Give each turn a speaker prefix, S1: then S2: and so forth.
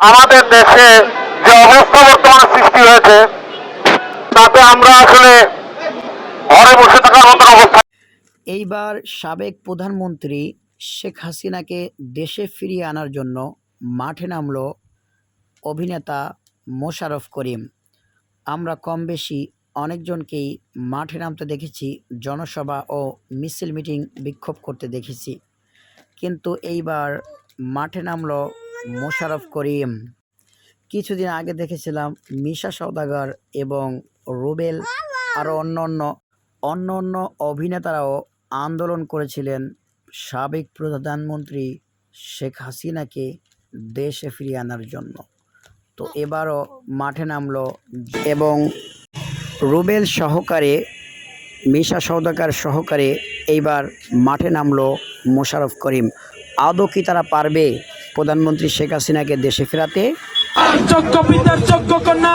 S1: আমাদের দেশে যে অবস্থা বর্তমানে সৃষ্টি হয়েছে, তাতে আমরা আসলে ঘরে বসে থাকার মতো অবস্থা।
S2: এইবার সাবেক প্রধানমন্ত্রী শেখ হাসিনাকে দেশে ফিরিয়ে আনার জন্য মাঠে নামল অভিনেতা মোশাররফ করিম। আমরা কম বেশি অনেকজনকেই মাঠে নামতে দেখেছি, জনসভা ও মিছিল মিটিং বিক্ষোভ করতে দেখেছি। কিন্তু এইবার মাঠে নামল মোশাররফ করিম। কিছুদিন আগে দেখেছিলাম মিশা সওদাগর এবং রুবেল আরও অন্য অন্য অন্য অন্য অভিনেতারাও আন্দোলন করেছিলেন সাবেক প্রধানমন্ত্রী শেখ হাসিনাকে দেশে ফিরিয়ে আনার জন্য। তো এবারও মাঠে নামলো এবং রুবেল সহকারে, মিশা সৌদাকার সহকারে এইবার মাঠে নামলো মোশারফ করিম। আদৌ কি তারা পারবে? প্রধানমন্ত্রী শেখ হাসিনাকে দেশে ফেরাতে।
S3: যোগ্য পিতার যোগ্য কন্যা